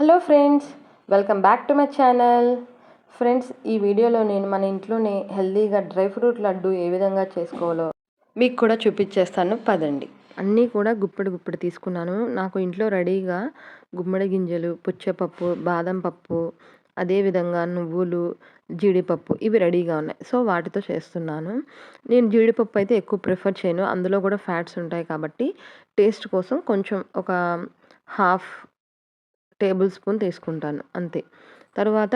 Hello friends welcome back to my channel. Friends ఈ వీడియోలో నేను మన ఇంట్లోనే హెల్తీగా డ్రై ఫ్రూట్ లడ్డు ఏ విధంగా చేసుకోవాలో మీకు కూడా చూపించేస్తాను. పదండి. అన్నీ కూడా గుప్పెడు గుప్పెడు తీసుకున్నాను. నాకు ఇంట్లో రెడీగా గుమ్మడి గింజలు పుచ్చపప్పు బాదం పప్పు అదేవిధంగా నువ్వులు జీడిపప్పు ఇవి రెడీగా ఉన్నాయి. సో వాటితో చేస్తున్నాను. నేను జీడిపప్పు అయితే ఎక్కువ ప్రిఫర్ చేయను. అందులో కూడా ఫ్యాట్స్ ఉంటాయి కాబట్టి టేస్ట్ కోసం కొంచెం ఒక హాఫ్ టేబుల్ స్పూన్ తీసుకుంటాను అంతే. తర్వాత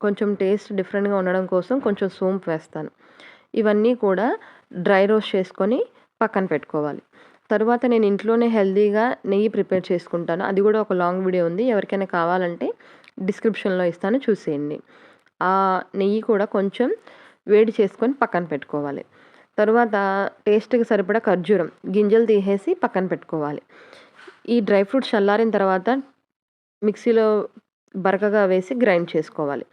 కొంచెం టేస్ట్ డిఫరెంట్గా ఉండడం కోసం కొంచెం సోంపు వేస్తాను. ఇవన్నీ కూడా డ్రై రోస్ట్ చేసుకొని పక్కన పెట్టుకోవాలి. తర్వాత నేను ఇంట్లోనే హెల్తీగా నెయ్యి ప్రిపేర్ చేసుకుంటాను. అది కూడా ఒక లాంగ్ వీడియో ఉంది. ఎవరికైనా కావాలంటే డిస్క్రిప్షన్లో ఇస్తాను చూసేయండి. ఆ నెయ్యి కూడా కొంచెం వేడి చేసుకొని పక్కన పెట్టుకోవాలి. తర్వాత టేస్ట్కి సరిపడా ఖర్జూరం గింజలు తీసేసి పక్కన పెట్టుకోవాలి. ఈ డ్రై ఫ్రూట్స్ చల్లారిన తర్వాత మిక్సీలో బరకగా వేసి గ్రైండ్ చేసుకోవాలి.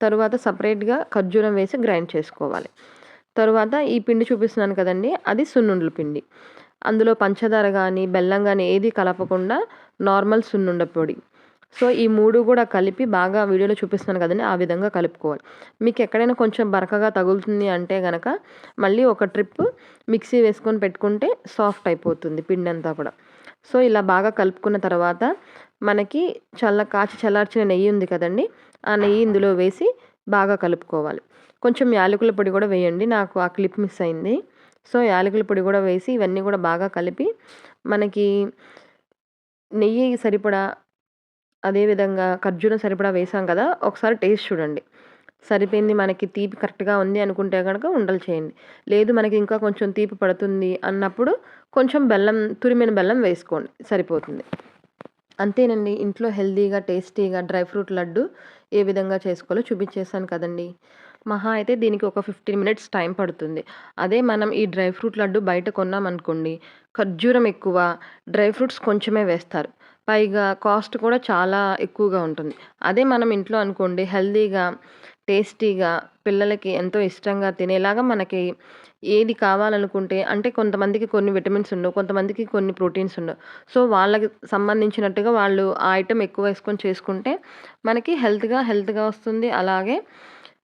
తరువాత సపరేట్గా ఖర్జూరం వేసి గ్రైండ్ చేసుకోవాలి. తరువాత ఈ పిండి చూపిస్తున్నాను కదండి అది సున్నుండల పిండి. అందులో పంచదార కానీ బెల్లం కానీ ఏది కలపకుండా నార్మల్ సున్నుండ పొడి. సో ఈ మూడు కూడా కలిపి బాగా వీడియోలో చూపిస్తున్నాను కదండి ఆ విధంగా కలుపుకోవాలి. మీకు ఎక్కడైనా కొంచెం బరకగా తగులుతుంది అంటే కనుక మళ్ళీ ఒక ట్రిప్ మిక్సీ వేసుకొని పెట్టుకుంటే సాఫ్ట్ అయిపోతుంది పిండి అంతా కూడా. సో ఇలా బాగా కలుపుకున్న తర్వాత మనకి చల్ల కాచి చల్లార్చిన నెయ్యి ఉంది కదండి. ఆ నెయ్యి ఇందులో వేసి బాగా కలుపుకోవాలి. కొంచెం యాలకుల పొడి కూడా వేయండి. నాకు ఆ క్లిప్ మిస్ అయింది. సో యాలకుల పొడి కూడా వేసి ఇవన్నీ కూడా బాగా కలిపి మనకి నెయ్యి సరిపడా అదేవిధంగా ఖర్జూరం సరిపడా వేసాం కదా. ఒకసారి టేస్ట్ చూడండి. సరిపోయింది మనకి తీపి కరెక్ట్గా ఉంది అనుకుంటే కనుక ఉండలు చేయండి. లేదు మనకి ఇంకా కొంచెం తీపి పడుతుంది అన్నప్పుడు కొంచెం బెల్లం తురిమిన బెల్లం వేసుకోండి సరిపోతుంది. అంతేనండి ఇంట్లో హెల్తీగా టేస్టీగా డ్రై ఫ్రూట్ లడ్డు ఏ విధంగా చేసుకోవాలో చూపించేసాను కదండి. మహా అయితే దీనికి ఒక ఫిఫ్టీన్ మినిట్స్ టైం పడుతుంది. అదే మనం ఈ డ్రై ఫ్రూట్ లడ్డు బయట కొన్నామనుకోండి ఖర్జూరం ఎక్కువ డ్రై ఫ్రూట్స్ కొంచెమే వేస్తారు. పైగా కాస్ట్ కూడా చాలా ఎక్కువగా ఉంటుంది. అదే మనం ఇంట్లో అనుకోండి హెల్తీగా టేస్టీగా పిల్లలకి ఎంతో ఇష్టంగా తినేలాగా మనకి ఏది కావాలనుకుంటే అంటే కొంతమందికి కొన్ని విటమిన్స్ ఉండవు కొంతమందికి కొన్ని ప్రోటీన్స్ ఉండవు. సో వాళ్ళకి సంబంధించినట్టుగా వాళ్ళు ఆ ఐటెం ఎక్కువ వేసుకొని చేసుకుంటే మనకి హెల్త్గా హెల్త్గా వస్తుంది. అలాగే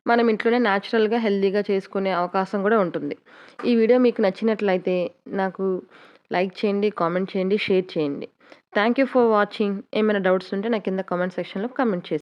మనం ఇంట్లోనే న్యాచురల్గా హెల్తీగా చేసుకునే అవకాశం కూడా ఉంటుంది. ఈ వీడియో మీకు నచ్చినట్లయితే నాకు లైక్ చేయండి కామెంట్ చేయండి షేర్ చేయండి. Thank you for watching. ఏమైనా డౌట్స్ ఉంటే నాకు కింద కామెంట్ సెక్షన్లో కామెంట్ చేసి